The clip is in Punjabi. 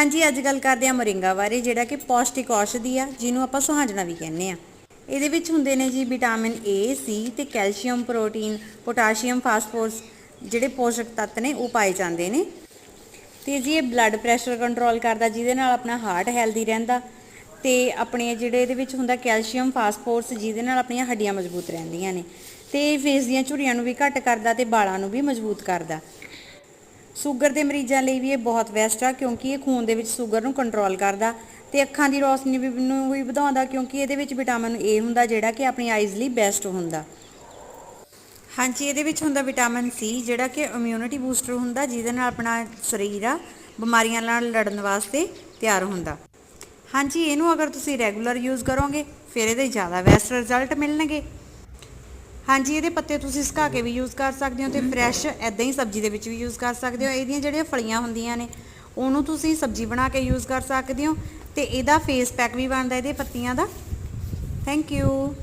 ਹਾਂਜੀ, ਅੱਜ ਗੱਲ ਕਰਦੇ ਹਾਂ ਮੋਰਿੰਗਾ ਬਾਰੇ, ਜਿਹੜਾ ਕਿ ਪੌਸ਼ਟਿਕ ਔਸ਼ਧੀ ਆ, ਜਿਹਨੂੰ ਆਪਾਂ ਸੁਹਾਜਣਾ ਵੀ ਕਹਿੰਦੇ ਆ ਇਹਦੇ ਵਿੱਚ ਹੁੰਦੇ ਨੇ ਜੀ ਵਿਟਾਮਿਨ ਏ ਸੀ ਤੇ ਕੈਲਸ਼ੀਅਮ, ਪ੍ਰੋਟੀਨ, ਪੋਟਾਸ਼ੀਅਮ, ਫਾਸਫੋਰਸ, ਜਿਹੜੇ ਪੋਸ਼ਕ ਤੱਤ ਨੇ, ਉਹ ਪਾਏ ਜਾਂਦੇ ਨੇ। ਤੇ ਜੀ ਇਹ ਬਲੱਡ ਪ੍ਰੈਸ਼ਰ ਕੰਟਰੋਲ ਕਰਦਾ, ਜਿਹਦੇ ਨਾਲ ਆਪਣਾ ਹਾਰਟ ਹੈਲਦੀ ਰਹਿੰਦਾ ਤੇ ਆਪਣੇ ਜਿਹੜੇ ਇਹਦੇ ਵਿੱਚ ਹੁੰਦਾ ਕੈਲਸ਼ੀਅਮ, ਫਾਸਫੋਰਸ, ਜਿਹਦੇ ਨਾਲ ਆਪਣੀਆਂ ਹੱਡੀਆਂ ਮਜ਼ਬੂਤ ਰਹਿੰਦੀਆਂ ਨੇ। ਤੇ ਫੇਸ ਦੀਆਂ ਝੁਰੀਆਂ ਨੂੰ ਵੀ ਘੱਟ ਕਰਦਾ ਤੇ ਬਾਲਾਂ ਨੂੰ ਵੀ ਮਜ਼ਬੂਤ ਕਰਦਾ। ਸ਼ੂਗਰ ਦੇ ਮਰੀਜ਼ਾਂ ਲਈ ਵੀ ਇਹ ਬਹੁਤ ਬੈਸਟ ਆ, ਕਿਉਂਕਿ ਇਹ ਖੂਨ ਦੇ ਵਿੱਚ ਸ਼ੂਗਰ ਨੂੰ ਕੰਟਰੋਲ ਕਰਦਾ ਤੇ ਅੱਖਾਂ ਦੀ ਰੌਸ਼ਨੀ ਵੀ ਨੂੰ ਵੀ ਵਧਾਉਂਦਾ, ਕਿਉਂਕਿ ਇਹਦੇ ਵਿੱਚ ਵਿਟਾਮਿਨ ਏ ਹੁੰਦਾ ਜਿਹੜਾ ਕਿ ਆਪਣੀ ਆਈਜ਼ ਲਈ ਬੈਸਟ ਹੁੰਦਾ। ਹਾਂਜੀ, ਇਹਦੇ ਵਿੱਚ ਹੁੰਦਾ ਵਿਟਾਮਿਨ ਸੀ ਜਿਹੜਾ ਕਿ ਇਮਿਊਨਿਟੀ ਬੂਸਟਰ ਹੁੰਦਾ, ਜਿਹਦੇ ਨਾਲ ਆਪਣਾ ਸਰੀਰ ਆ ਬਿਮਾਰੀਆਂ ਨਾਲ ਲੜਨ ਵਾਸਤੇ ਤਿਆਰ ਹੁੰਦਾ। ਹਾਂਜੀ, ਇਹਨੂੰ ਅਗਰ ਤੁਸੀਂ ਰੈਗੂਲਰ ਯੂਜ਼ ਕਰੋਗੇ, ਫਿਰ ਇਹਦੇ ਜ਼ਿਆਦਾ ਬੈਸਟ ਰਿਜ਼ਲਟ ਮਿਲਣਗੇ। ਹਾਂਜੀ, ਇਹਦੇ ਪੱਤੇ ਤੁਸੀਂ ਸੁਕਾ ਕੇ ਵੀ ਯੂਜ਼ ਕਰ ਸਕਦੇ ਹੋ ਤੇ ਫਰੈਸ਼ ਐਦਾਂ ਹੀ ਸਬਜ਼ੀ ਦੇ ਵਿੱਚ ਵੀ ਯੂਜ਼ ਕਰ ਸਕਦੇ ਹੋ। ਇਹਦੀਆਂ ਜਿਹੜੀਆਂ ਫਲੀਆਂ ਹੁੰਦੀਆਂ ਨੇ, ਉਹਨੂੰ ਤੁਸੀਂ ਸਬਜ਼ੀ ਬਣਾ ਕੇ ਯੂਜ਼ ਕਰ ਸਕਦੇ ਹੋ ਤੇ ਇਹਦਾ ਫੇਸ ਪੈਕ ਵੀ ਬਣਦਾ ਇਹਦੇ ਪੱਤੀਆਂ ਦਾ। Thank you